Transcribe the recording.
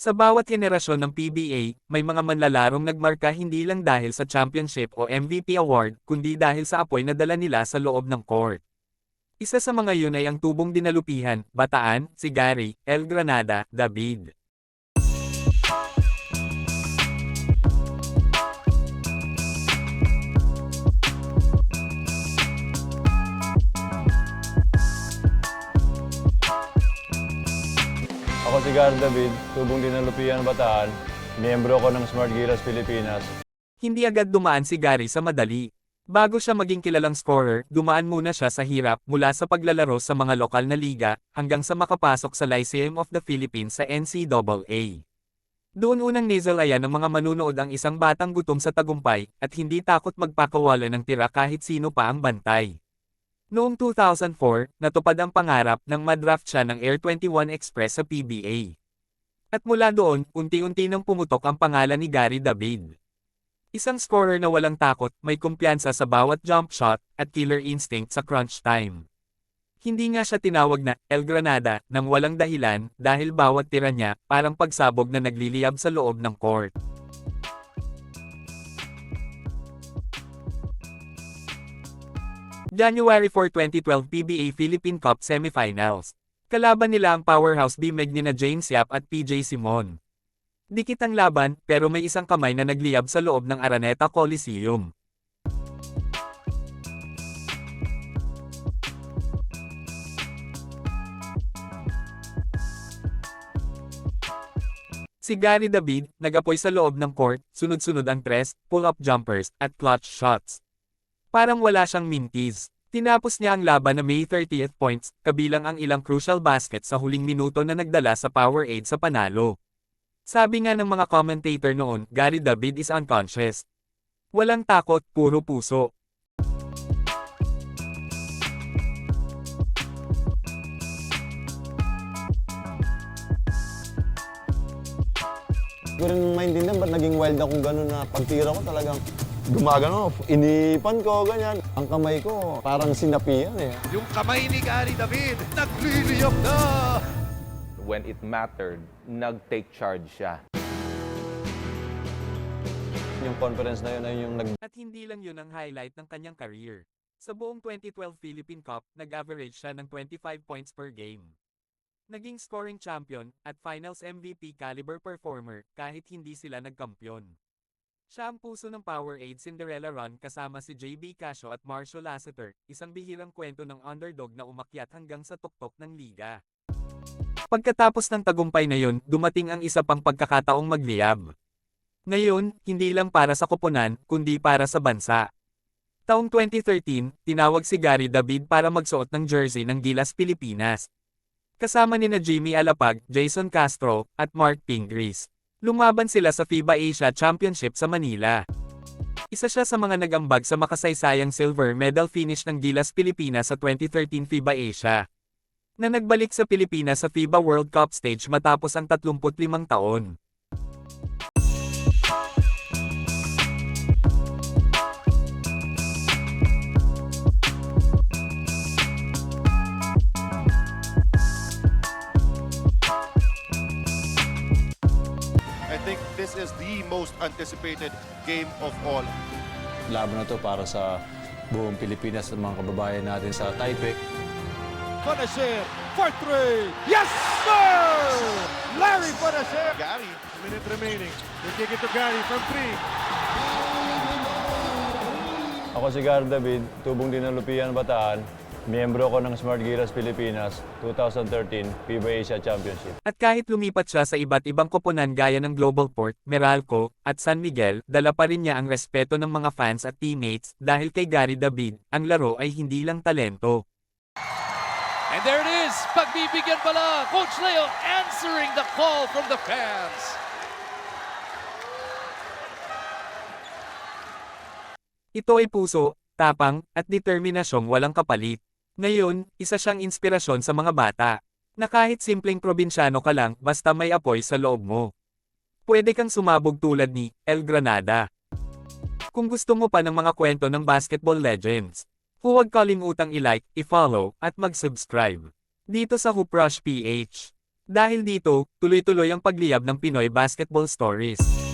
Sa bawat henerasyon ng PBA, may mga manlalarong nagmarka hindi lang dahil sa championship o MVP award, kundi dahil sa apoy na dala nila sa loob ng court. Isa sa mga yun ay ang tubong dinalupihan, Bataan, Sigari, El Granada, David. Ako si Gar David, tubong dinalupian Bataan, miyembro ko ng Smart Gilas Pilipinas. Hindi agad dumaan si Gary sa madali. Bago siya maging kilalang scorer, dumaan muna siya sa hirap mula sa paglalaro sa mga lokal na liga, hanggang sa makapasok sa Lyceum of the Philippines sa NCAA. Doon unang nizalayan ng mga manunood ang isang batang gutom sa tagumpay, at hindi takot magpakawala ng tira kahit sino pa ang bantay. Noong 2004, natupad ang pangarap nang madraft siya ng Air 21 Express sa PBA. At mula doon, unti-unti nang pumutok ang pangalan ni Gary David. Isang scorer na walang takot, may kumpiyansa sa bawat jump shot, at killer instinct sa crunch time. Hindi nga siya tinawag na El Granada nang walang dahilan dahil bawat tira niya parang pagsabog na nagliliyab sa loob ng court. January 4, 2012 PBA Philippine Cup Semifinals. Kalaban nila ang powerhouse bimeg ni na James Yap at PJ Simon. Dikit ang laban, pero may isang kamay na nagliyab sa loob ng Araneta Coliseum. Si Gary David, nagapoy sa loob ng court, sunod-sunod ang press, pull-up jumpers, at clutch shots. Parang wala siyang mintis. Tinapos niya ang laban na may 30th points, kabilang ang ilang crucial basket sa huling minuto na nagdala sa Powerade sa panalo. Sabi nga ng mga commentator noon, Gary David is unconscious. Walang takot, puro puso. Hindi ko rin maintindihan ba't naging wild akong gano'n na pagtira ko talagang gumagano, inipan ko, ganyan. Ang kamay ko, parang sinapian eh. Yung kamay ni Gary David, nagliliyok na! when it mattered, nag-take charge siya. Yung conference na yun ay yung nag At hindi lang yun ang highlight ng kanyang career. Sa buong 2012 Philippine Cup, nag-average siya ng 25 points per game. Naging scoring champion at finals MVP caliber performer kahit hindi sila nagkampiyon. Siya ang puso ng Powerade Cinderella Run kasama si JB Casio at Marshall Lasseter, isang bihirang kwento ng underdog na umakyat hanggang sa tuktok ng liga. Pagkatapos ng tagumpay na yun, dumating ang isa pang pagkakataong magliyab. Ngayon, hindi lang para sa koponan, kundi para sa bansa. Taong 2013, tinawag si Gary David para magsuot ng jersey ng Gilas Pilipinas. Kasama ni na Jimmy Alapag, Jason Castro, at Mark Pingris. Lumaban sila sa FIBA Asia Championship sa Manila. Isa siya sa mga nagambag sa makasaysayang silver medal finish ng Gilas Pilipinas sa 2013 FIBA Asia. Na nagbalik sa Pilipinas sa FIBA World Cup stage matapos ang 35 taon. Think this is the most anticipated game of all. laban na to para sa buong Pilipinas at mga kababayan natin sa Taipei. Panasher for three. Yes, sir! Larry Panasher. Gary, minute remaining. They kick it to Gary from three. Ako si Gar David, tubong dinalupian Bataan, miyembro ko ng Smart Gilas Pilipinas 2013 FIBA Asia Championship. At kahit lumipat siya sa iba't ibang koponan gaya ng Global Port, Meralco, at San Miguel, dala pa rin niya ang respeto ng mga fans at teammates dahil kay Gary David, ang laro ay hindi lang talento. And there it is, pagbibigyan pala, Coach Leo answering the call from the fans. Ito ay puso, tapang, at determinasyong walang kapalit. Ngayon, isa siyang inspirasyon sa mga bata. Na kahit simpleng probinsyano ka lang, basta may apoy sa loob mo. Pwede kang sumabog tulad ni El Granada. Kung gusto mo pa ng mga kwento ng basketball legends, huwag kalimutang i-like, i-follow, at mag-subscribe. Dito sa Hoop PH. Dahil dito, tuloy-tuloy ang pagliyab ng Pinoy Basketball Stories.